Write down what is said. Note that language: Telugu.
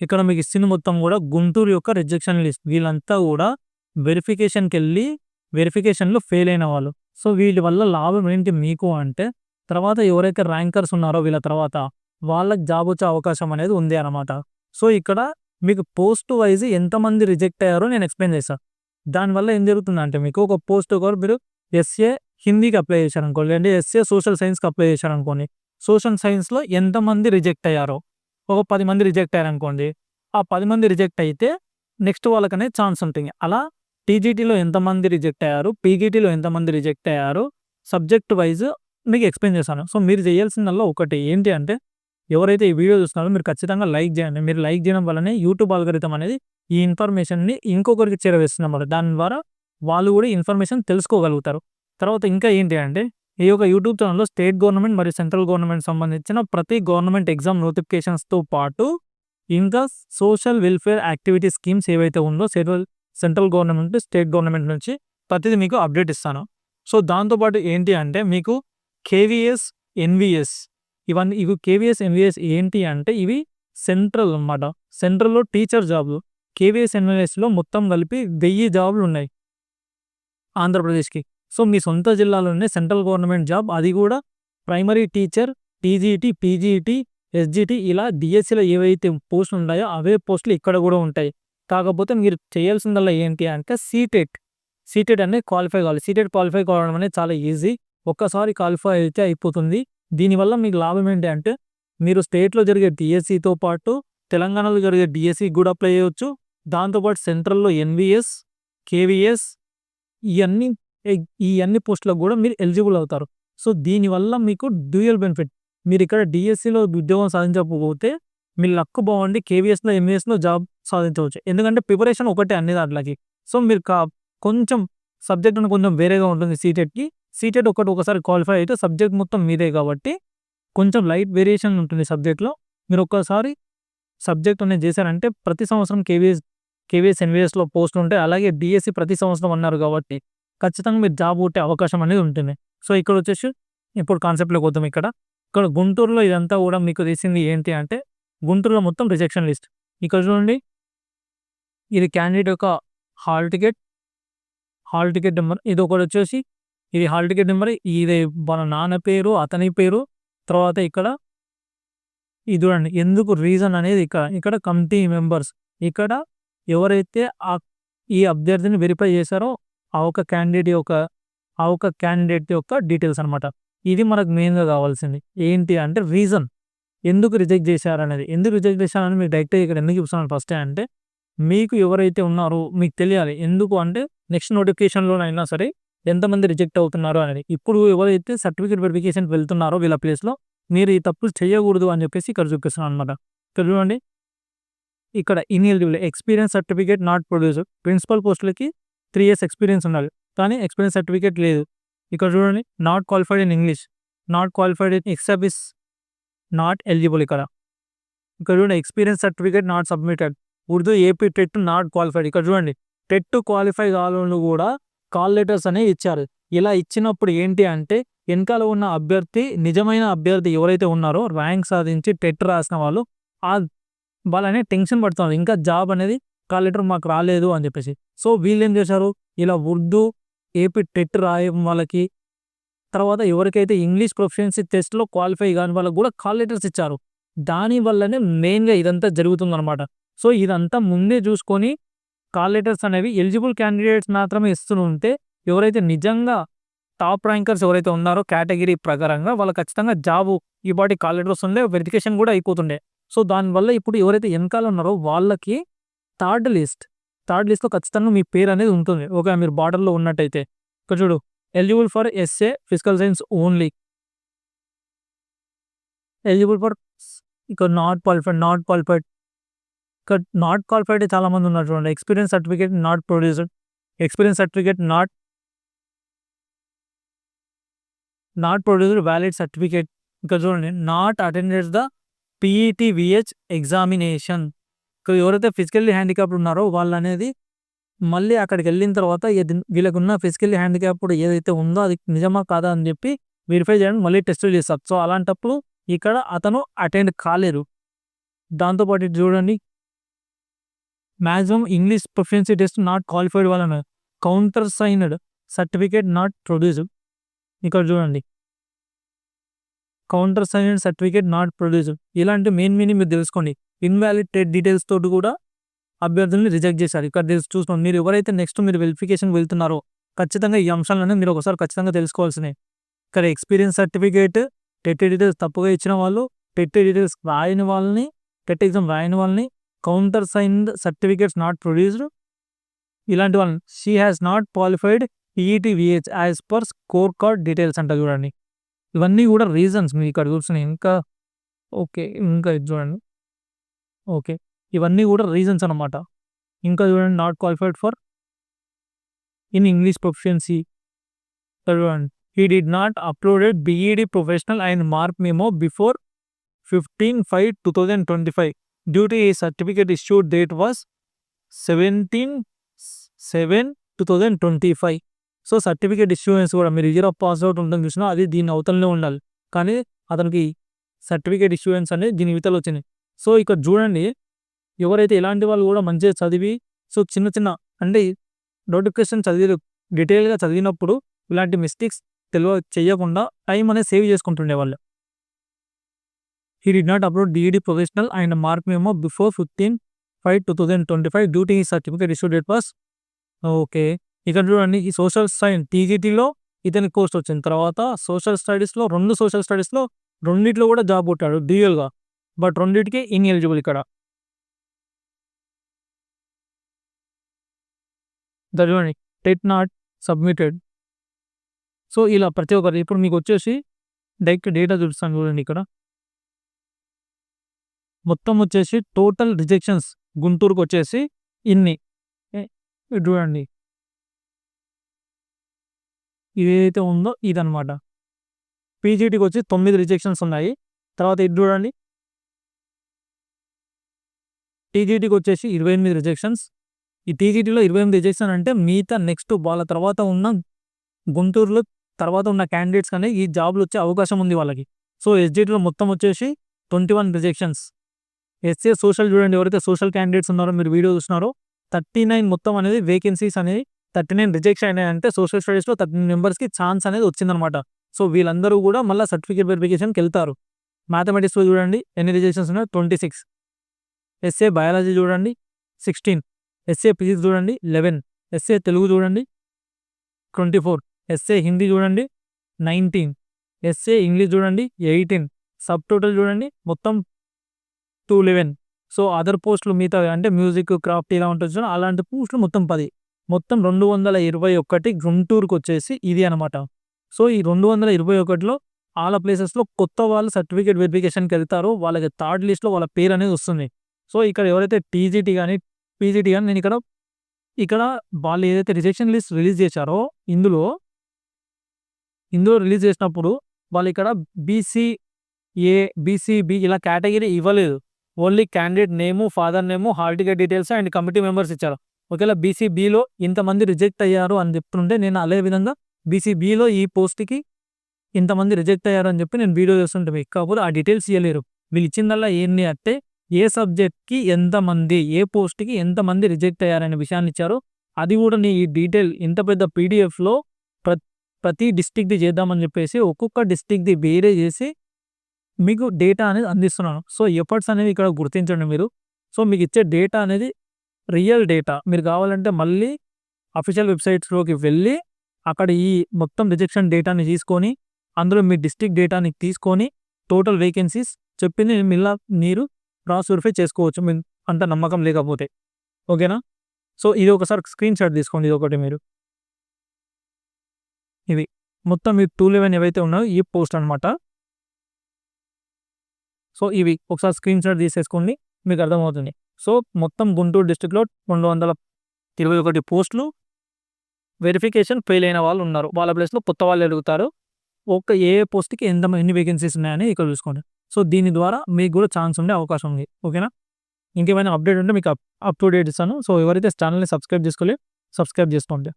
ఇక్కడ మీకు ఇచ్చింది మొత్తం కూడా గుంటూరు యొక్క రిజెక్షన్ లిస్ట్ వీళ్ళంతా కూడా వెరిఫికేషన్కి వెళ్ళి వెరిఫికేషన్లో ఫెయిల్ అయిన వాళ్ళు. సో వీళ్ళ వల్ల లాభం ఏంటి మీకు అంటే తర్వాత ఎవరైతే ర్యాంకర్స్ ఉన్నారో వీళ్ళ తర్వాత వాళ్ళకి జాబ్ వచ్చే అవకాశం అనేది ఉంది అనమాట సో ఇక్కడ మీకు పోస్ట్ వైజ్ ఎంతమంది రిజెక్ట్ అయ్యారో నేను ఎక్స్ప్లెయిన్ చేశాను దానివల్ల ఏం జరుగుతుందంటే మీకు ఒక పోస్ట్ కూడా మీరు ఎస్ఏ హిందీకి అప్లై చేశారనుకోండి అంటే ఎస్ఏ సోషల్ సైన్స్కి అప్లై చేశారనుకోండి సోషల్ సైన్స్లో ఎంతమంది రిజెక్ట్ అయ్యారో ఒక పది మంది రిజెక్ట్ అయ్యారనుకోండి ఆ పది మంది రిజెక్ట్ అయితే నెక్స్ట్ వాళ్ళకనే ఛాన్స్ ఉంటుంది. అలా టీజీటీలో ఎంతమంది రిజెక్ట్ అయ్యారు పీజీటీలో ఎంతమంది రిజెక్ట్ అయ్యారు సబ్జెక్ట్ వైజ్ మీకు ఎక్స్ప్లెయిన్ చేశాను సో మీరు చేయాల్సిందల్లా ఒకటి ఏంటి అంటే ఎవరైతే ఈ వీడియో చూస్తున్నారో మీరు ఖచ్చితంగా లైక్ చేయండి. మీరు లైక్ చేయడం వల్లనే యూట్యూబ్ ఆల్గరితం అనేది ఈ ఇన్ఫర్మేషన్ని ఇంకొకరికి చేరవేస్తున్నమాట దాని ద్వారా వాళ్ళు కూడా ఇన్ఫర్మేషన్ తెలుసుకోగలుగుతారు. తర్వాత ఇంకా ఏంటి అంటే ఈ యొక్క యూట్యూబ్ ఛానల్లో స్టేట్ గవర్నమెంట్ మరియు సెంట్రల్ గవర్నమెంట్ సంబంధించిన ప్రతి గవర్నమెంట్ ఎగ్జామ్ నోటిఫికేషన్స్తో పాటు ఇంకా సోషల్ వెల్ఫేర్ యాక్టివిటీ స్కీమ్స్ ఏవైతే ఉందో central central government state government నుంచి ప్రతిదీ మీకు అప్డేట్ ఇస్తాను. సో దాంతోపాటు ఏంటి అంటే మీకు కేవీఎస్ ఎన్విఎస్ ఇవన్నీ ఇవి కేవీఎస్ ఎన్విఎస్ ఏంటి అంటే ఇవి సెంట్రల్ అన్నమాట. సెంట్రల్లో టీచర్ జాబ్లు కేవీఎస్ ఎన్విఎస్లో మొత్తం కలిపి వెయ్యి జాబ్లు ఉన్నాయి ఆంధ్రప్రదేశ్కి. సో మీ సొంత జిల్లాలోనే సెంట్రల్ గవర్నమెంట్ జాబ్ అది కూడా primary teacher TGT PGT SGT ఇలా డిఎస్సిలో ఏవైతే పోస్టులు ఉన్నాయో అవే పోస్టులు ఇక్కడ కూడా ఉంటాయి. కాకపోతే మీరు చేయాల్సిందల్లా ఏంటి అంటే సీటెట్. సీటెట్ అనేది క్వాలిఫై కావాలి. సీటెట్ క్వాలిఫై కావడం అనేది చాలా ఈజీ. ఒక్కసారి క్వాలిఫై అయితే అయిపోతుంది. దీనివల్ల మీకు లాభం ఏంటి అంటే మీరు స్టేట్లో జరిగే డిఎస్సితో పాటు తెలంగాణలో జరిగే డిఎస్సి కూడా అప్లై చేయవచ్చు దాంతోపాటు సెంట్రల్లో ఎన్విఎస్ కేవీఎస్ ఇవన్నీ ఈ అన్ని పోస్టులకు కూడా మీరు ఎలిజిబుల్ అవుతారు. సో దీనివల్ల మీకు డ్యూయల్ బెనిఫిట్. మీరు ఇక్కడ డిఎస్సిలో ఉద్యోగం సాధించకపోతే మీ లక్ బాగుండి కేవీఎస్లో ఎంఏఎస్లో జాబ్ సాధించవచ్చు. ఎందుకంటే ప్రిపరేషన్ ఒకటే అన్ని దాంట్లోకి. సో మీరు కా కొంచెం సబ్జెక్ట్ కొంచెం వేరేగా ఉంటుంది సీటెట్కి సీటెట్ ఒకటి ఒకసారి క్వాలిఫై అయితే సబ్జెక్ట్ మొత్తం మీదే కాబట్టి కొంచెం లైట్ వేరియేషన్ ఉంటుంది సబ్జెక్ట్లో. మీరు ఒక్కసారి సబ్జెక్ట్ అనేది చేశారంటే ప్రతి సంవత్సరం కేవీఎస్ కేవీఎస్ ఎన్వీఎస్లో పోస్ట్ ఉంటాయి. అలాగే డిఎస్సి ప్రతి సంవత్సరం అన్నారు కాబట్టి ఖచ్చితంగా మీరు జాబ్ కొట్టే అవకాశం అనేది ఉంటుంది. సో ఇక్కడ వచ్చేసి ఇప్పుడు కాన్సెప్ట్లోకి వద్దాం ఇక్కడ. ఇక్కడ గుంటూరులో ఇదంతా కూడా మీకు తీసింది ఏంటి అంటే గుంటూరులో మొత్తం రిజెక్షన్ లిస్ట్ ఇక్కడ చూడండి. ఇది క్యాండిడేట్ యొక్క hall ticket hall ticket number ఇది ఒకటి వచ్చేసి ఇది హాల్ టికెట్ నెంబర్ ఇది మన నాన్న పేరు అతని పేరు తర్వాత ఇక్కడ ఇది చూడండి. ఎందుకు రీజన్ అనేది ఇక్కడ ఇక్కడ కమిటీ మెంబర్స్ ఇక్కడ ఎవరైతే ఆ ఈ అభ్యర్థిని వెరిఫై చేశారో ఆ ఒక క్యాండిడేట్ యొక్క ఆ ఒక క్యాండిడేట్ యొక్క డీటెయిల్స్ అనమాట ఇది మనకు మెయిన్గా కావాల్సింది. ఏంటి అంటే రీజన్ ఎందుకు రిజెక్ట్ చేశారనేది ఎందుకు రిజెక్ట్ చేశారని మీకు డైరెక్ట్గా ఇక్కడ ఎందుకు చూస్తున్నాను ఫస్ట్ అంటే మీకు ఎవరైతే ఉన్నారో మీకు తెలియాలి. ఎందుకు అంటే నెక్స్ట్ నోటిఫికేషన్లోనైనా సరే ఎంతమంది రిజెక్ట్ అవుతున్నారు అనేది. ఇప్పుడు ఎవరైతే సర్టిఫికేట్ వెరిఫికేషన్కి వెళ్తున్నారో వీళ్ళ ప్లేస్లో మీరు ఈ తప్పులు చేయకూడదు అని చెప్పేసి ఇక్కడ చూపిస్తున్నాను అనమాట ఇక్కడ చూడండి. ఇక్కడ ineligible. Experience certificate not produce principal పోస్టులకి త్రీ ఇయర్స్ ఎక్స్పీరియన్స్ ఉండాలి. కానీ ఎక్స్పీరియన్స్ సర్టిఫికేట్ లేదు. ఇక్కడ చూడండి not qualified in English not qualified in ఎక్సబిస్ not eligible ఇక్కడ. ఇక్కడ చూడండి experience certificate not submitted Urdu AP TET not qualified ఇక్కడ చూడండి టెట్ క్వాలిఫై కావాలని కూడా కాల్ లెటర్స్ అనేవి ఇచ్చారు. ఇలా ఇచ్చినప్పుడు ఏంటి అంటే వెనకాల ఉన్న అభ్యర్థి నిజమైన అభ్యర్థి ఎవరైతే ఉన్నారో ర్యాంక్ సాధించి టెట్ రాసిన వాళ్ళు ఆ వాళ్ళనే టెన్షన్ పడుతున్నారు. ఇంకా జాబ్ అనేది కాల్ లెటర్ మాకు రాలేదు అని చెప్పేసి. సో వీళ్ళు ఏం చేశారు? ఇలా ఉర్దూ ఏపీ టెట్ రాయడం వాళ్ళకి తర్వాత ఎవరికైతే ఇంగ్లీష్ ప్రొఫిషియన్సీ టెస్ట్లో క్వాలిఫై కాని వాళ్ళకి కూడా కాల్ లెటర్స్ ఇచ్చారు. దాని వల్లనే మెయిన్గా ఇదంతా జరుగుతుందన్నమాట. సో ఇదంతా ముందే చూసుకొని కాల్ లెటర్స్ అనేవి ఎలిజిబుల్ క్యాండిడేట్స్ మాత్రమే ఇస్తుంటే ఎవరైతే నిజంగా టాప్ ర్యాంకర్స్ ఎవరైతే ఉన్నారో కేటగిరీ ప్రకారంగా వాళ్ళు ఖచ్చితంగా జాబు ఈ పాటి కాల్ లెటర్స్ ఉండే వెరిఫికేషన్ కూడా అయిపోతుండే. సో దానివల్ల ఇప్పుడు ఎవరైతే వెనకాల ఉన్నారో వాళ్ళకి థర్డ్ లిస్ట్. థర్డ్ లిస్ట్లో ఖచ్చితంగా మీ పేరు అనేది ఉంటుంది. ఓకే మీరు బార్డర్లో ఉన్నట్టయితే. ఇక్కడ చూడు. Eligible for SA physical science only. Eligible for ఇక్కడ నాట్ క్వాలిఫైడ్ నాట్ క్వాలిఫైడ్. ఇక్కడ నాట్ క్వాలిఫైడ్ చాలా మంది ఉన్నారు చూడండి. Experience certificate not produced. Experience certificate not not produced valid certificate. ఇక్కడ చూడండి. Not attended the PET VH examination. ఎవరైతే ఫిజికల్లీ హ్యాండిక్యాప్డ్ ఉన్నారో వాళ్ళు అనేది మళ్ళీ అక్కడికి వెళ్ళిన తర్వాత వీళ్ళకున్న ఫిజికల్లీ హ్యాండిక్యాప్డ్ ఏదైతే ఉందో అది నిజమా కాదా అని చెప్పి వెరిఫై చేయడం మళ్ళీ టెస్టులు చేస్తారు సో అలాంటప్పుడు ఇక్కడ అతను అటెండ్ కాలేరు దాంతోపాటు చూడండి. Maximum English proficiency test not qualified వాళ్ళని counter signed certificate not produced ఇక్కడ చూడండి. Counter signed certificate not produced ఇలాంటి మెయిన్ మీనింగ్ మీరు తెలుసుకోండి. ఇన్వాలిడ్ డీటెయిల్స్ తోటి కూడా అభ్యర్థుల్ని రిజెక్ట్ చేశారు. ఇక్కడ చూస్తున్నాం. మీరు ఎవరైతే నెక్స్ట్ మీరు వెరిఫికేషన్ వెళ్తున్నారో ఖచ్చితంగా ఈ అంశాలన్నీ మీరు ఒకసారి ఖచ్చితంగా తెలుసుకోవాల్సినవి. ఇక్కడ ఎక్స్పీరియన్స్ సర్టిఫికేట్ టెట్ డీటెయిల్స్ తప్పుగా ఇచ్చిన వాళ్ళు టెట్ డీటెయిల్స్ రాయని వాళ్ళని టెట్ ఎగ్జామ్ రాయని వాళ్ళని counter signed certificates not produced ఇలాంటి వాళ్ళని. She has not qualified ETVH as per score card details అంట చూడండి. ఇవన్నీ కూడా రీజన్స్ మీరు ఇక్కడ చూస్తున్నాయి. ఇంకా ఓకే ఇంకా ఇది చూడండి. ఓకే. ఇవన్నీ కూడా రీజన్స్ అనమాట ఇంకా చూడండి not qualified for in English proficiency చూడండి he did not uploaded BEd professional and mark memo before fifteen five two thousand twenty five due to ఈ certificate issued date was seventeen seven two thousand twenty five so certificate issuance కూడా మీరు ఇయర్ ఆఫ్ పాస్ అవుట్ ఉంటుంది చూసినా అది దీని అవతలనే ఉండాలి. కానీ అతనికి సర్టిఫికేట్ ఇష్యూయన్స్ అనేది దీని ఇవతల వచ్చింది సో ఇక్కడ చూడండి ఎవరైతే ఇలాంటి వాళ్ళు కూడా మంచిగా చదివి సో చిన్న చిన్న అంటే నోటిఫికేషన్ చదివి డీటెయిల్గా చదివినప్పుడు ఇలాంటి మిస్టేక్స్ తెలియ చేయకుండా టైం అనేది సేవ్ చేసుకుంటుండే వాళ్ళు. He did not upload DEd professional and mark memo before fifteen five two thousand twenty five duty certificate issue date pass okay ఇక్కడ చూడండి ఈ సోషల్ సైన్స్ టీజీటీలో ఇతని కోర్స్ వచ్చిన తర్వాత సోషల్ స్టడీస్లో రెండు సోషల్ స్టడీస్లో రెండిట్లో కూడా జాబ్ కొట్టాడు డ్యూయల్గా బట్ రెండింటికి ఇన్ ఎలిజిబుల్ ఇక్కడ చూడండి టెట్ నాట్ సబ్మిటెడ్ సో ఇలా ప్రతి ఒక్కరు ఇప్పుడు మీకు వచ్చేసి డైరెక్ట్ డేటా చూపిస్తాను చూడండి ఇక్కడ. మొత్తం వచ్చేసి టోటల్ రిజెక్షన్స్ గుంటూరుకు వచ్చేసి ఇన్ని. చూడండి. ఇదేదైతే ఉందో ఇదనమాట పీజీటీకి వచ్చి తొమ్మిది రిజెక్షన్స్ ఉన్నాయి. తర్వాత ఇది చూడండి. టీజీటీకి వచ్చేసి ఇరవై ఎనిమిది రిజెక్షన్స్. ఈ టీజీటీలో ఇరవై ఎనిమిది రిజెక్షన్ అంటే మిగతా నెక్స్ట్ వాళ్ళ తర్వాత ఉన్న గుంటూరులో తర్వాత ఉన్న క్యాండిడేట్స్ కానీ ఈ జాబ్లు వచ్చే అవకాశం ఉంది వాళ్ళకి. సో ఎస్జీటీలో మొత్తం వచ్చేసి twenty one rejections. SA social చూడండి ఎవరైతే సోషల్ క్యాండిడేట్స్ ఉన్నారో మీరు వీడియో చూస్తున్నారో థర్టీ నైన్ మొత్తం అనేది వేకెన్సీస్ అనేది థర్టీ నైన్ రిజెక్షన్ అయినాయి అంటే సోషల్ స్టడీస్లో థర్టీ నైన్ మెంబర్స్కి ఛాన్స్ అనేది వచ్చిందనమాట సో వీళ్ళందరూ కూడా మళ్ళీ సర్టిఫికేట్ వెరిఫికేషన్కి వెళ్తారు. మ్యాథమెటిక్స్లో చూడండి ఎన్ని రిజెక్షన్స్ ఉన్నాయి ట్వంటీ సిక్స్ ఎస్ఏ బయాలజీ చూడండి సిక్స్టీన్. ఎస్ఏ ఫిజిక్స్ చూడండి లెవెన్. ఎస్ఏ తెలుగు చూడండి ట్వంటీ ఫోర్. ఎస్ఏ హిందీ చూడండి నైన్టీన్. ఎస్ఏ ఇంగ్లీష్ చూడండి ఎయిటీన్. సబ్ టోటల్ చూడండి మొత్తం టూ లెవెన్. సో అదర్ పోస్టులు మిగతా అంటే మ్యూజిక్ క్రాఫ్ట్ ఇలా ఉంటుంది అలాంటి పోస్టులు మొత్తం పది. మొత్తం రెండు వందల ఇరవై ఒకటి గుంటూరుకు వచ్చేసి ఇది అనమాట సో ఈ రెండు వందల ఇరవై ఒకటిలో ఆల ప్లేసెస్లో కొత్త వాళ్ళు సర్టిఫికేట్ వెరిఫికేషన్కి వెళ్తారు వాళ్ళకి థర్డ్ లిస్ట్లో వాళ్ళ పేరు అనేది వస్తుంది. సో ఇక్కడ ఎవరైతే టీజీటీ కానీ పీజీటీ కానీ నేను ఇక్కడ ఇక్కడ వాళ్ళు ఏదైతే రిజెక్షన్ లిస్ట్ రిలీజ్ చేశారో ఇందులో ఇందులో రిలీజ్ చేసినప్పుడు వాళ్ళు ఇక్కడ బీసీ ఏ బీసీబీ ఇలా కేటగిరీ ఇవ్వలేదు. Only candidate name father name hall ticket details and committee members ఇచ్చారు. ఒకవేళ బీసీబీలో ఇంతమంది రిజెక్ట్ అయ్యారు అని చెప్తుంటే నేను అదే విధంగా బీసీబీలో ఈ పోస్ట్కి ఇంతమంది రిజెక్ట్ అయ్యారు అని చెప్పి నేను వీడియో చేస్తుంటే కాకపోతే ఆ డీటెయిల్స్ ఇవ్వలేరు వీళ్ళు ఇచ్చిందల్లా ఏంటి అంటే ఏ సబ్జెక్ట్కి ఎంతమంది ఏ పోస్ట్కి ఎంతమంది రిజెక్ట్ అయ్యారనే విషయాన్ని ఇచ్చారు. అది కూడా నీ ఈ డీటెయిల్ ఇంత పెద్ద పీడిఎఫ్లో ప్ర ప్రతి డిస్టిక్ది చేద్దామని చెప్పేసి ఒక్కొక్క డిస్టిక్ది వేరే చేసి మీకు డేటా అనేది అందిస్తున్నాను. సో ఎఫర్ట్స్ అనేవి ఇక్కడ గుర్తించండి మీరు. సో మీకు ఇచ్చే డేటా అనేది రియల్ డేటా. మీరు కావాలంటే మళ్ళీ అఫీషియల్ వెబ్సైట్స్లోకి వెళ్ళి అక్కడ ఈ మొత్తం రిజెక్షన్ డేటాని తీసుకొని అందులో మీ డిస్టిక్ డేటాని తీసుకొని టోటల్ వేకెన్సీస్ చెప్పింది మిల్లా మీరు క్రాస్ వెరిఫై చేసుకోవచ్చు. మీ అంత నమ్మకం లేకపోతే. ఓకేనా? సో ఇది ఒకసారి స్క్రీన్ షాట్ తీసుకోండి. ఇది ఒకటి మీరు. ఇది. మొత్తం మీ టూ లెవెన్ ఏవైతే ఉన్నాయో ఈ పోస్ట్ అనమాట సో ఇవి. ఒకసారి స్క్రీన్ షాట్ తీసేసుకోండి. మీకు అర్థమవుతుంది. సో మొత్తం గుంటూరు డిస్టిక్లో రెండు వందల ఇరవై ఒకటి పోస్టులు వెరిఫికేషన్ ఫెయిల్ అయిన వాళ్ళు ఉన్నారు. వాళ్ళ ప్లేస్లో కొత్త వాళ్ళు ఎదుగుతారు. ఒక ఏ పోస్ట్కి ఎంత ఎన్ని వేకెన్సీస్ ఉన్నాయని ఇక్కడ చూసుకోండి. సో దీని ద్వారా మీకు కూడా ఛాన్స్ ఉండే అవకాశం ఉంది. ఓకేనా? ఇంకేమైనా అప్డేట్ ఉంటే మీకు అప్ టు డేట్ ఇస్తాను. సో ఎవరైతే ఛానల్ని సబ్స్క్రైబ్ చేసుకోలేదు సబ్స్క్రైబ్ చేసుకోండి.